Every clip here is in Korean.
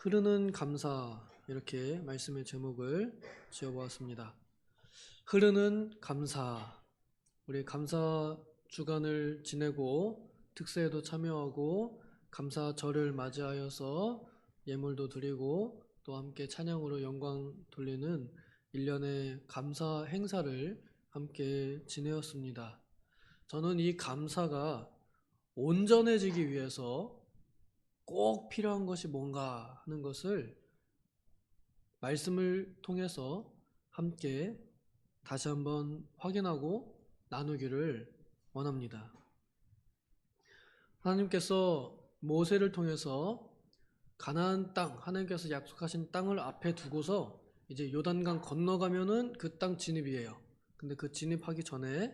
흐르는 감사 이렇게 말씀의 제목을 지어보았습니다. 흐르는 감사 우리 감사 주간을 지내고 특세에도 참여하고 감사절을 맞이하여서 예물도 드리고 또 함께 찬양으로 영광 돌리는 일련의 감사 행사를 함께 지내었습니다. 저는 이 감사가 온전해지기 위해서 꼭 필요한 것이 뭔가 하는 것을 말씀을 통해서 함께 다시 한번 확인하고 나누기를 원합니다. 하나님께서 모세를 통해서 가나안 땅 하나님께서 약속하신 땅을 앞에 두고서 이제 요단강 건너가면은 그 땅 진입이에요. 근데 그 진입하기 전에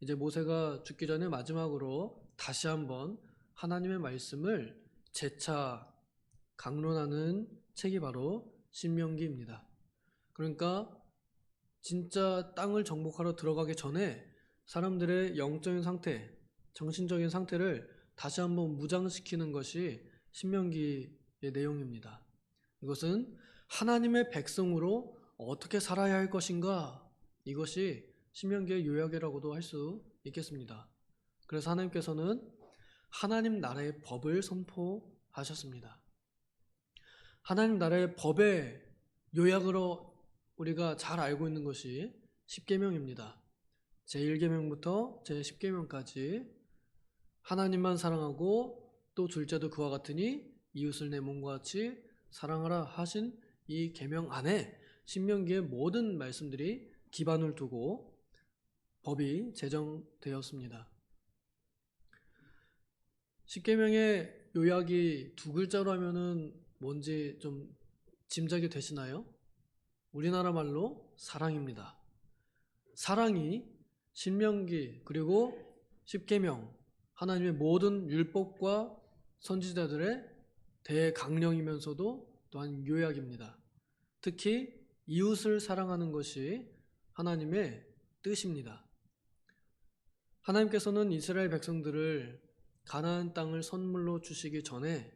이제 모세가 죽기 전에 마지막으로 다시 한번 하나님의 말씀을 재차 강론하는 책이 바로 신명기입니다. 그러니까 진짜 땅을 정복하러 들어가기 전에 사람들의 영적인 상태, 정신적인 상태를 다시 한번 무장시키는 것이 신명기의 내용입니다. 이것은 하나님의 백성으로 어떻게 살아야 할 것인가 이것이 신명기의 요약이라고도 할 수 있겠습니다. 그래서 하나님께서는 하나님 나라의 법을 선포하셨습니다. 하나님 나라의 법의 요약으로 우리가 잘 알고 있는 것이 10계명입니다. 제1계명부터 제10계명까지 하나님만 사랑하고 또 둘째도 그와 같으니 이웃을 내 몸과 같이 사랑하라 하신 이 계명 안에 신명기의 모든 말씀들이 기반을 두고 법이 제정되었습니다. 십계명의 요약이 두 글자로 하면은 뭔지 좀 짐작이 되시나요? 우리나라 말로 사랑입니다. 사랑이 신명기 그리고 십계명 하나님의 모든 율법과 선지자들의 대강령이면서도 또한 요약입니다. 특히 이웃을 사랑하는 것이 하나님의 뜻입니다. 하나님께서는 이스라엘 백성들을 가나안 땅을 선물로 주시기 전에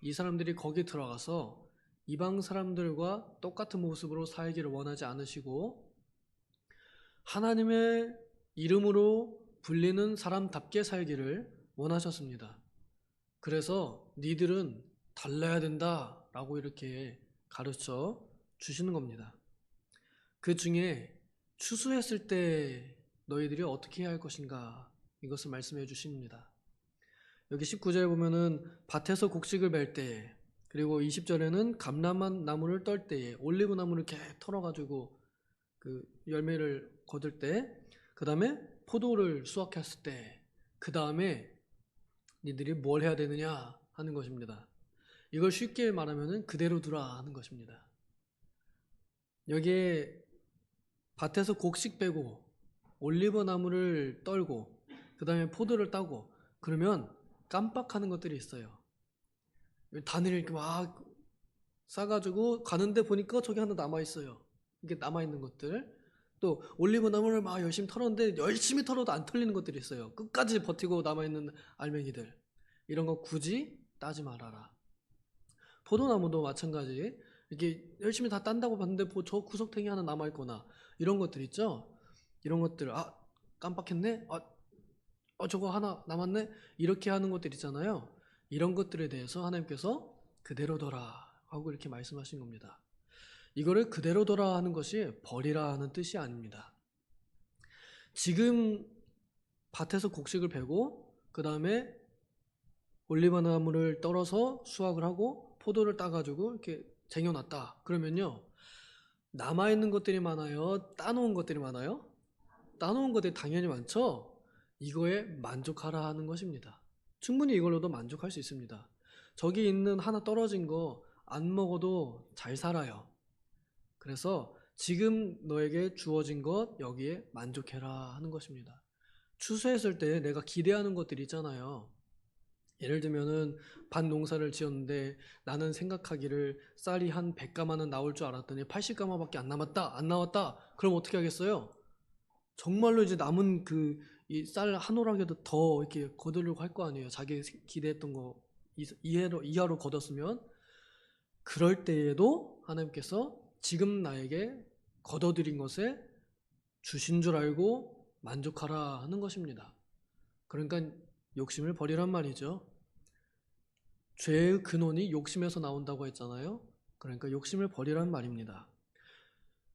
이 사람들이 거기 들어가서 이방 사람들과 똑같은 모습으로 살기를 원하지 않으시고 하나님의 이름으로 불리는 사람답게 살기를 원하셨습니다. 그래서 니들은 달라야 된다 라고 이렇게 가르쳐 주시는 겁니다. 그 중에 추수했을 때 너희들이 어떻게 해야 할 것인가 이것을 말씀해 주십니다. 여기 19절에 보면은 밭에서 곡식을 멜 때, 그리고 20절에는 감람 나무를 떨 때에 올리브 나무를 이렇게 털어가지고 그 열매를 거둘 때, 그 다음에 포도를 수확했을 때, 그 다음에 니들이 뭘 해야 되느냐 하는 것입니다. 이걸 쉽게 말하면은 그대로 두라 하는 것입니다. 여기에 밭에서 곡식 빼고 올리브 나무를 떨고 그 다음에 포도를 따고 그러면 깜빡하는 것들이 있어요. 단을 이렇게 막 싸가지고 가는데 보니까 저기 하나 남아 있어요. 이게 남아 있는 것들. 또 올리브 나무를 막 열심히 털었는데 열심히 털어도 안 털리는 것들이 있어요. 끝까지 버티고 남아 있는 알맹이들. 이런 거 굳이 따지 말아라. 포도나무도 마찬가지. 이게 열심히 다 딴다고 봤는데 뭐저 구석탱이 하나 남아 있거나 이런 것들 있죠. 이런 것들 아 깜빡했네. 아 어, 저거 하나 남았네? 이렇게 하는 것들 있잖아요. 이런 것들에 대해서 하나님께서 그대로 둬라 하고 이렇게 말씀하신 겁니다. 이거를 그대로 둬라 하는 것이 버리라 하는 뜻이 아닙니다. 지금 밭에서 곡식을 베고 그 다음에 올리브 나무를 떨어서 수확을 하고 포도를 따가지고 이렇게 쟁여놨다. 그러면요 남아있는 것들이 많아요. 따놓은 것들이 많아요. 따놓은 것들이 당연히 많죠. 이거에 만족하라 하는 것입니다. 충분히 이걸로도 만족할 수 있습니다. 저기 있는 하나 떨어진 거 안 먹어도 잘 살아요. 그래서 지금 너에게 주어진 것 여기에 만족해라 하는 것입니다. 추수했을 때 내가 기대하는 것들이 있잖아요. 예를 들면은 반 농사를 지었는데 나는 생각하기를 쌀이 한 100가마는 나올 줄 알았더니 80가마밖에 안 남았다. 안 나왔다. 그럼 어떻게 하겠어요? 정말로 이제 남은 그 이 쌀 한 오락에도 더 이렇게 거두려고 할 거 아니에요. 자기 기대했던 거 이해로 이하로 거뒀으면 그럴 때에도 하나님께서 지금 나에게 거둬들인 것에 주신 줄 알고 만족하라 하는 것입니다. 그러니까 욕심을 버리란 말이죠. 죄의 근원이 욕심에서 나온다고 했잖아요. 그러니까 욕심을 버리란 말입니다.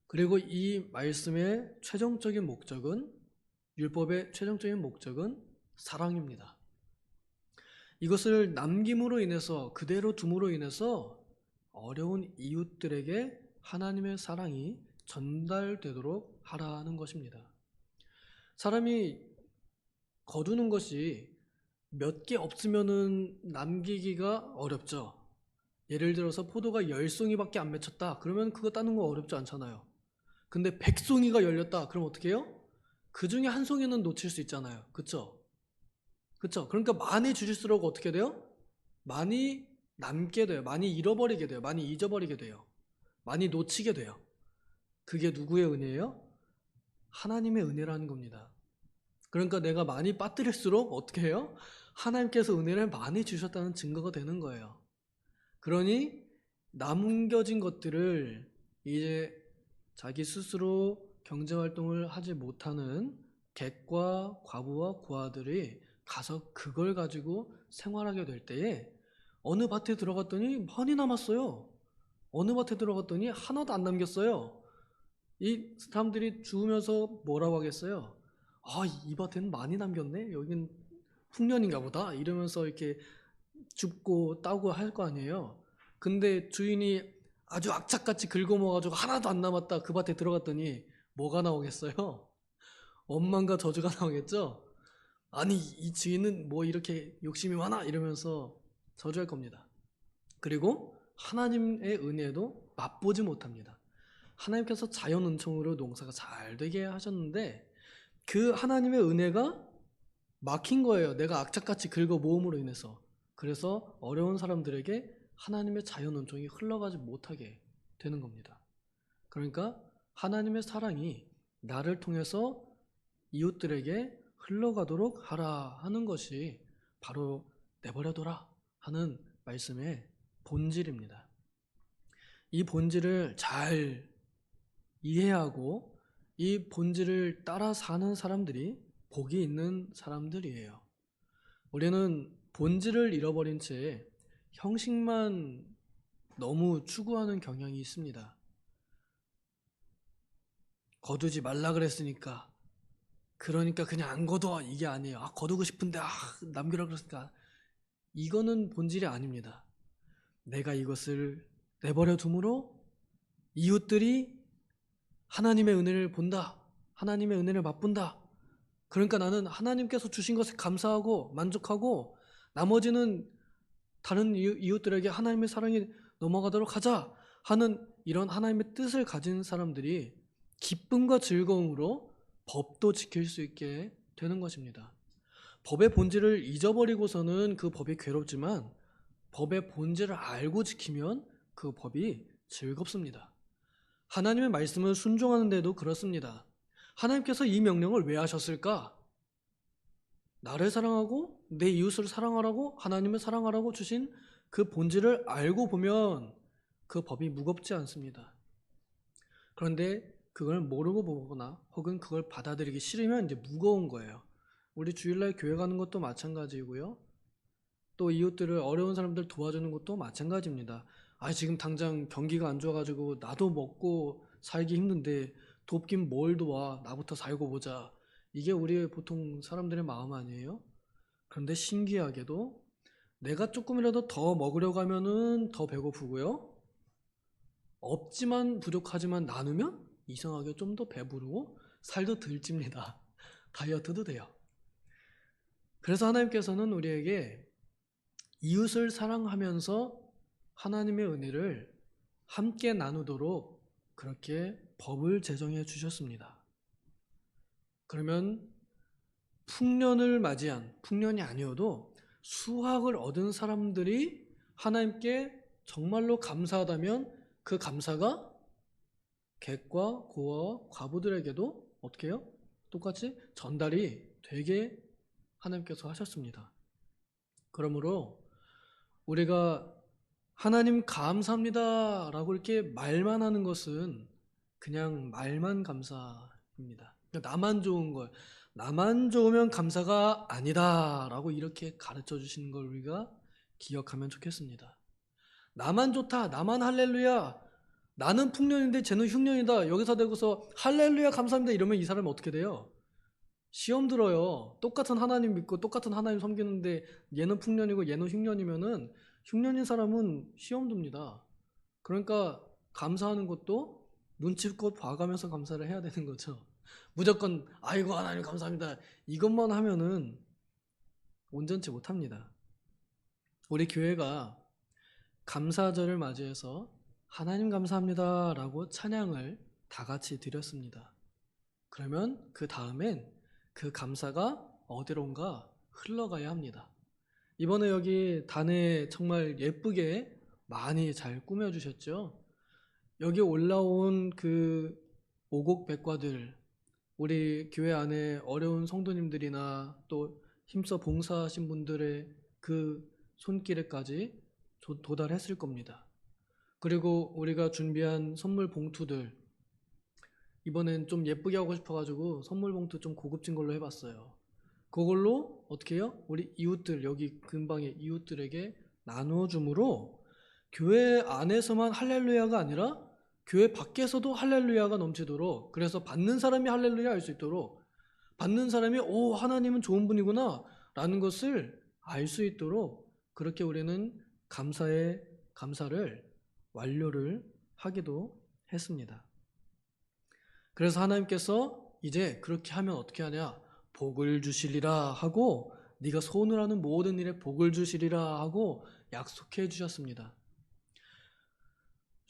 그리고 이 말씀의 최종적인 목적은 율법의 최종적인 목적은 사랑입니다. 이것을 남김으로 인해서 그대로 둠으로 인해서 어려운 이웃들에게 하나님의 사랑이 전달되도록 하라는 것입니다. 사람이 거두는 것이 몇 개 없으면은 남기기가 어렵죠. 예를 들어서 포도가 열 송이밖에 안 맺혔다. 그러면 그거 따는 거 어렵지 않잖아요. 근데 백 송이가 열렸다. 그럼 어떻게 해요? 그 중에 한 송이는 놓칠 수 있잖아요. 그쵸? 그쵸? 그러니까 많이 주실수록 어떻게 돼요? 많이 남게 돼요. 많이 잃어버리게 돼요. 많이 잊어버리게 돼요. 많이 놓치게 돼요. 그게 누구의 은혜예요? 하나님의 은혜라는 겁니다. 그러니까 내가 많이 빠뜨릴수록 어떻게 해요? 하나님께서 은혜를 많이 주셨다는 증거가 되는 거예요. 그러니 남겨진 것들을 이제 자기 스스로 경제 활동을 하지 못하는 객과 과부와 고아들이 가서 그걸 가지고 생활하게 될 때에 어느 밭에 들어갔더니 많이 남았어요. 어느 밭에 들어갔더니 하나도 안 남겼어요. 이 사람들이 주우면서 뭐라고 하겠어요? 아, 이 밭에는 많이 남겼네? 여긴 풍년인가 보다? 이러면서 이렇게 줍고 따고 할 거 아니에요? 근데 주인이 아주 악착같이 긁어모아가지고 하나도 안 남았다 그 밭에 들어갔더니 뭐가 나오겠어요? 원망과 저주가 나오겠죠? 아니 이 주인은 뭐 이렇게 욕심이 많아 이러면서 저주할 겁니다. 그리고 하나님의 은혜도 맛보지 못합니다. 하나님께서 자연 은총으로 농사가 잘 되게 하셨는데 그 하나님의 은혜가 막힌 거예요. 내가 악착같이 긁어 모음으로 인해서. 그래서 어려운 사람들에게 하나님의 자연 은총이 흘러가지 못하게 되는 겁니다. 그러니까 하나님의 사랑이 나를 통해서 이웃들에게 흘러가도록 하라 하는 것이 바로 내버려둬라 하는 말씀의 본질입니다. 이 본질을 잘 이해하고 이 본질을 따라 사는 사람들이 복이 있는 사람들이에요. 우리는 본질을 잃어버린 채 형식만 너무 추구하는 경향이 있습니다. 거두지 말라 그랬으니까 그러니까 그냥 안 거둬 이게 아니에요. 아 거두고 싶은데 아 남기라 그랬으니까 이거는 본질이 아닙니다. 내가 이것을 내버려 둠으로 이웃들이 하나님의 은혜를 본다. 하나님의 은혜를 맛본다. 그러니까 나는 하나님께서 주신 것에 감사하고 만족하고 나머지는 다른 이웃- 이웃들에게 하나님의 사랑이 넘어가도록 하자 하는 이런 하나님의 뜻을 가진 사람들이 기쁨과 즐거움으로 법도 지킬 수 있게 되는 것입니다. 법의 본질을 잊어버리고서는 그 법이 괴롭지만 법의 본질을 알고 지키면 그 법이 즐겁습니다. 하나님의 말씀을 순종하는데도 그렇습니다. 하나님께서 이 명령을 왜 하셨을까? 나를 사랑하고 내 이웃을 사랑하라고 하나님을 사랑하라고 주신 그 본질을 알고 보면 그 법이 무겁지 않습니다. 그런데 그걸 모르고 보거나 혹은 그걸 받아들이기 싫으면 이제 무거운 거예요. 우리 주일날 교회 가는 것도 마찬가지고요. 또 이웃들을 어려운 사람들 도와주는 것도 마찬가지입니다. 아 지금 당장 경기가 안 좋아가지고 나도 먹고 살기 힘든데 돕긴 뭘 도와 나부터 살고 보자. 이게 우리 보통 사람들의 마음 아니에요? 그런데 신기하게도 내가 조금이라도 더 먹으려고 하면은 더 배고프고요. 없지만 부족하지만 나누면 이상하게 좀 더 배부르고 살도 덜 찝니다. 다이어트도 돼요. 그래서 하나님께서는 우리에게 이웃을 사랑하면서 하나님의 은혜를 함께 나누도록 그렇게 법을 제정해 주셨습니다. 그러면 풍년을 맞이한 풍년이 아니어도 수확을 얻은 사람들이 하나님께 정말로 감사하다면 그 감사가 객과 고아와 과부들에게도 어떻게 해요? 똑같이 전달이 되게 하나님께서 하셨습니다. 그러므로 우리가 하나님 감사합니다. 라고 이렇게 말만 하는 것은 그냥 말만 감사입니다. 그러니까 나만 좋은 걸, 나만 좋으면 감사가 아니다. 라고 이렇게 가르쳐 주시는 걸 우리가 기억하면 좋겠습니다. 나만 좋다. 나만 할렐루야. 나는 풍년인데 쟤는 흉년이다. 여기서 대고서 할렐루야 감사합니다. 이러면 이 사람이 어떻게 돼요? 시험 들어요. 똑같은 하나님 믿고 똑같은 하나님 섬기는데 얘는 풍년이고 얘는 흉년이면은 흉년인 사람은 시험 듭니다. 그러니까 감사하는 것도 눈치껏 봐가면서 감사를 해야 되는 거죠. 무조건 아이고 하나님 감사합니다. 이것만 하면은 온전치 못합니다. 우리 교회가 감사절을 맞이해서 하나님 감사합니다 라고 찬양을 다 같이 드렸습니다. 그러면 그 다음엔 그 감사가 어디론가 흘러가야 합니다. 이번에 여기 단에 정말 예쁘게 많이 잘 꾸며주셨죠? 여기 올라온 그 오곡 백과들, 우리 교회 안에 어려운 성도님들이나 또 힘써 봉사하신 분들의 그 손길에까지 도- 도달했을 겁니다. 그리고 우리가 준비한 선물 봉투들, 이번엔 좀 예쁘게 하고 싶어가지고 선물 봉투 좀 고급진 걸로 해봤어요. 그걸로 어떻게 해요? 우리 이웃들, 여기 근방의 이웃들에게 나누어줌으로 교회 안에서만 할렐루야가 아니라 교회 밖에서도 할렐루야가 넘치도록 그래서 받는 사람이 할렐루야 할 수 있도록 받는 사람이 오 하나님은 좋은 분이구나 라는 것을 알 수 있도록 그렇게 우리는 감사의 감사를 완료를 하기도 했습니다. 그래서 하나님께서 이제 그렇게 하면 어떻게 하냐 복을 주시리라 하고 네가 손을 하는 모든 일에 복을 주시리라 하고 약속해 주셨습니다.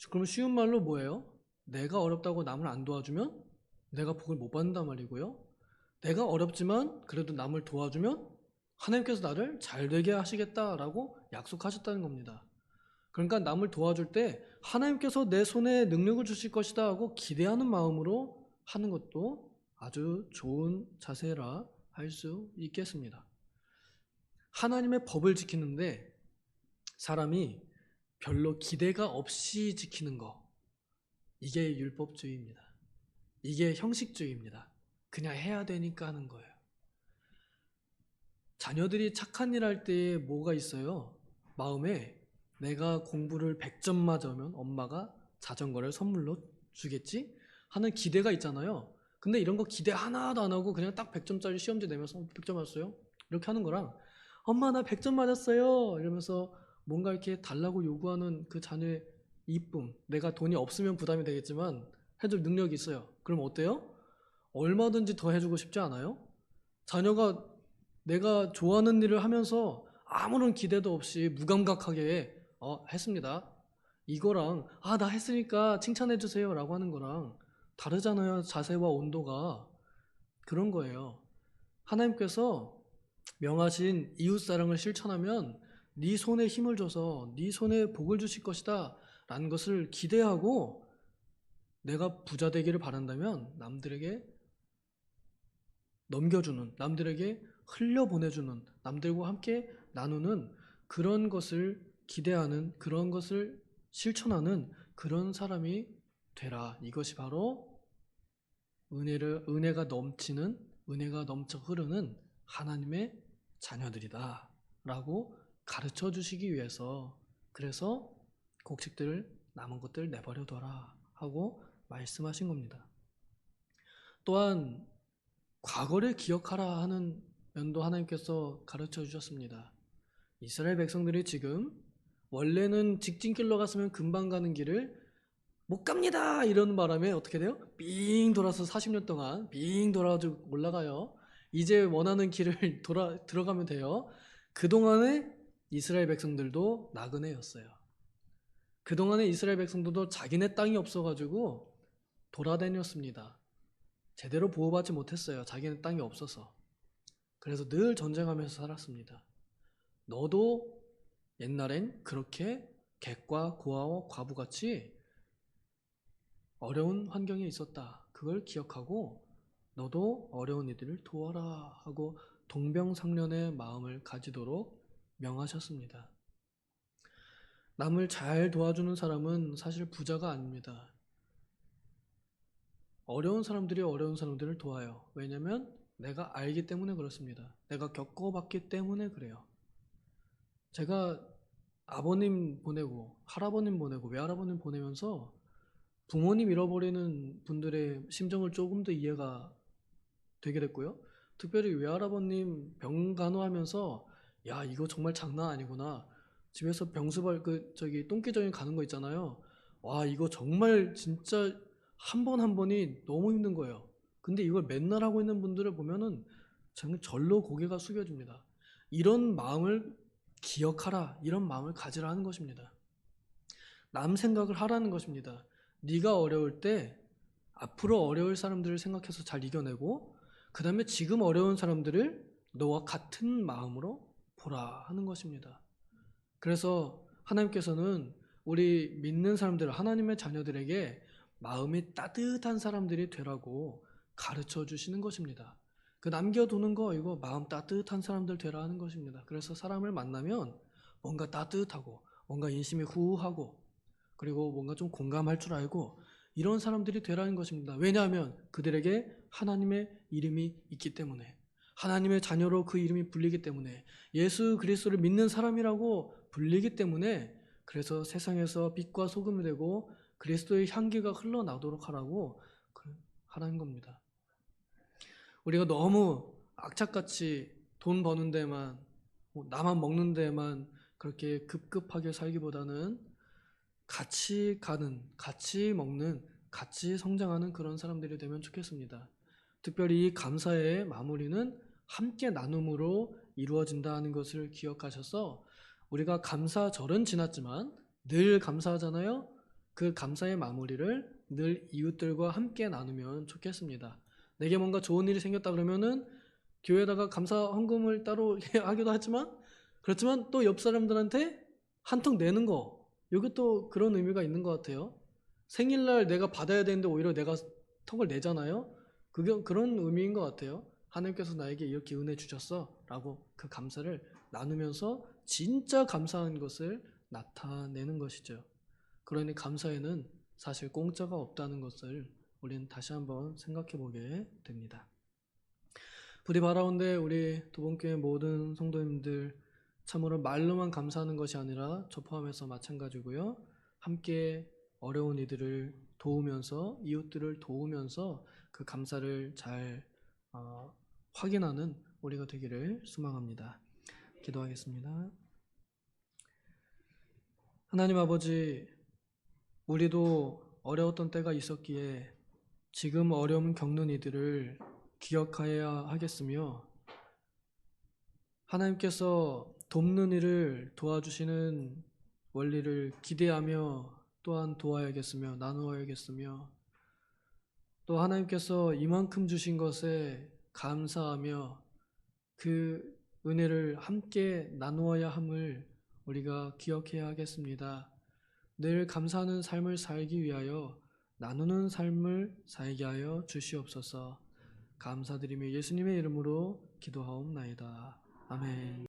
그럼 쉬운 말로 뭐예요? 내가 어렵다고 남을 안 도와주면 내가 복을 못 받는단 말이고요. 내가 어렵지만 그래도 남을 도와주면 하나님께서 나를 잘 되게 하시겠다라고 약속하셨다는 겁니다. 그러니까 남을 도와줄 때 하나님께서 내 손에 능력을 주실 것이다 하고 기대하는 마음으로 하는 것도 아주 좋은 자세라 할 수 있겠습니다. 하나님의 법을 지키는데 사람이 별로 기대가 없이 지키는 거 이게 율법주의입니다. 이게 형식주의입니다. 그냥 해야 되니까 하는 거예요. 자녀들이 착한 일 할 때 뭐가 있어요? 마음에 내가 공부를 100점 맞으면 엄마가 자전거를 선물로 주겠지? 하는 기대가 있잖아요. 근데 이런 거 기대 하나도 안 하고 그냥 딱 100점짜리 시험지 내면서 100점 맞았어요? 이렇게 하는 거랑 엄마 나 100점 맞았어요! 이러면서 뭔가 이렇게 달라고 요구하는 그 자녀의 이쁨 내가 돈이 없으면 부담이 되겠지만 해줄 능력이 있어요. 그럼 어때요? 얼마든지 더 해주고 싶지 않아요? 자녀가 내가 좋아하는 일을 하면서 아무런 기대도 없이 무감각하게 어, 했습니다. 이거랑 아, 나 했으니까 칭찬해 주세요라고 하는 거랑 다르잖아요. 자세와 온도가 그런 거예요. 하나님께서 명하신 이웃 사랑을 실천하면 네 손에 힘을 줘서 네 손에 복을 주실 것이다 라는 것을 기대하고 내가 부자 되기를 바란다면 남들에게 넘겨주는 남들에게 흘려보내주는 남들과 함께 나누는 그런 것을 기대하는 그런 것을 실천하는 그런 사람이 되라. 이것이 바로 은혜를 은혜가 넘치는 은혜가 넘쳐 흐르는 하나님의 자녀들이다라고 가르쳐 주시기 위해서 그래서 곡식들 남은 것들 내버려 둬라 하고 말씀하신 겁니다. 또한 과거를 기억하라 하는 면도 하나님께서 가르쳐 주셨습니다. 이스라엘 백성들이 지금 원래는 직진길로 갔으면 금방 가는 길을 못 갑니다 이러는 바람에 어떻게 돼요? 삥 돌아서 40년 동안 삥 돌아가지고 올라가요. 이제 원하는 길을 돌아 들어가면 돼요. 그동안에 이스라엘 백성들도 나그네였어요. 그동안에 이스라엘 백성들도 자기네 땅이 없어가지고 돌아다녔습니다. 제대로 보호받지 못했어요. 자기네 땅이 없어서. 그래서 늘 전쟁하면서 살았습니다. 너도 옛날엔 그렇게 객과 고아와 과부같이 어려운 환경에 있었다. 그걸 기억하고 너도 어려운 이들을 도와라 하고 동병상련의 마음을 가지도록 명하셨습니다. 남을 잘 도와주는 사람은 사실 부자가 아닙니다. 어려운 사람들이 어려운 사람들을 도와요. 왜냐면 내가 알기 때문에 그렇습니다. 내가 겪어봤기 때문에 그래요. 제가 아버님 보내고 할아버님 보내고 외할아버님 보내면서 부모님 잃어버리는 분들의 심정을 조금 더 이해가 되게 됐고요. 특별히 외할아버님 병 간호하면서 야 이거 정말 장난 아니구나. 집에서 병수발 그 저기 똥기저귀 가는 거 있잖아요. 와 이거 정말 진짜 한번한 번이 너무 힘든 거예요. 근데 이걸 맨날 하고 있는 분들을 보면은 정말 절로 고개가 숙여집니다. 이런 마음을 기억하라. 이런 마음을 가지라 하는 것입니다. 남 생각을 하라는 것입니다. 네가 어려울 때 앞으로 어려울 사람들을 생각해서 잘 이겨내고 그 다음에 지금 어려운 사람들을 너와 같은 마음으로 보라 하는 것입니다. 그래서 하나님께서는 우리 믿는 사람들, 하나님의 자녀들에게 마음이 따뜻한 사람들이 되라고 가르쳐 주시는 것입니다. 그 남겨두는 거 이거 마음 따뜻한 사람들 되라 하는 것입니다. 그래서 사람을 만나면 뭔가 따뜻하고 뭔가 인심이 후하고 그리고 뭔가 좀 공감할 줄 알고 이런 사람들이 되라는 것입니다. 왜냐하면 그들에게 하나님의 이름이 있기 때문에 하나님의 자녀로 그 이름이 불리기 때문에 예수 그리스도를 믿는 사람이라고 불리기 때문에 그래서 세상에서 빛과 소금이 되고 그리스도의 향기가 흘러나도록 하라고 그- 하라는 겁니다. 우리가 너무 악착같이 돈 버는 데만 뭐 나만 먹는 데만 그렇게 급급하게 살기보다는 같이 가는, 같이 먹는, 같이 성장하는 그런 사람들이 되면 좋겠습니다. 특별히 이 감사의 마무리는 함께 나눔으로 이루어진다는 것을 기억하셔서 우리가 감사절은 지났지만 늘 감사하잖아요. 그 감사의 마무리를 늘 이웃들과 함께 나누면 좋겠습니다. 내게 뭔가 좋은 일이 생겼다 그러면은 교회에다가 감사 헌금을 따로 하기도 하지만 그렇지만 또 옆 사람들한테 한 통 내는 거 이것도 그런 의미가 있는 것 같아요. 생일날 내가 받아야 되는데 오히려 내가 턱을 내잖아요. 그게 그런 의미인 것 같아요. 하나님께서 나에게 이렇게 은혜 주셨어라고 그 감사를 나누면서 진짜 감사한 것을 나타내는 것이죠. 그러니 감사에는 사실 공짜가 없다는 것을 우리는 다시 한번 생각해 보게 됩니다. 부디 바라온데 우리 도봉교회 모든 성도님들 참으로 말로만 감사하는 것이 아니라 저 포함해서 마찬가지고요. 함께 어려운 이들을 도우면서 이웃들을 도우면서 그 감사를 잘 어, 확인하는 우리가 되기를 소망합니다. 기도하겠습니다. 하나님 아버지, 우리도 어려웠던 때가 있었기에 지금 어려움 겪는 이들을 기억하여야 하겠으며 하나님께서 돕는 일을 도와주시는 원리를 기대하며 또한 도와야겠으며 나누어야겠으며 또 하나님께서 이만큼 주신 것에 감사하며 그 은혜를 함께 나누어야 함을 우리가 기억해야 하겠습니다. 늘 감사하는 삶을 살기 위하여 나누는 삶을 살게 하여 주시옵소서. 감사드리며 예수님의 이름으로 기도하옵나이다. 아멘.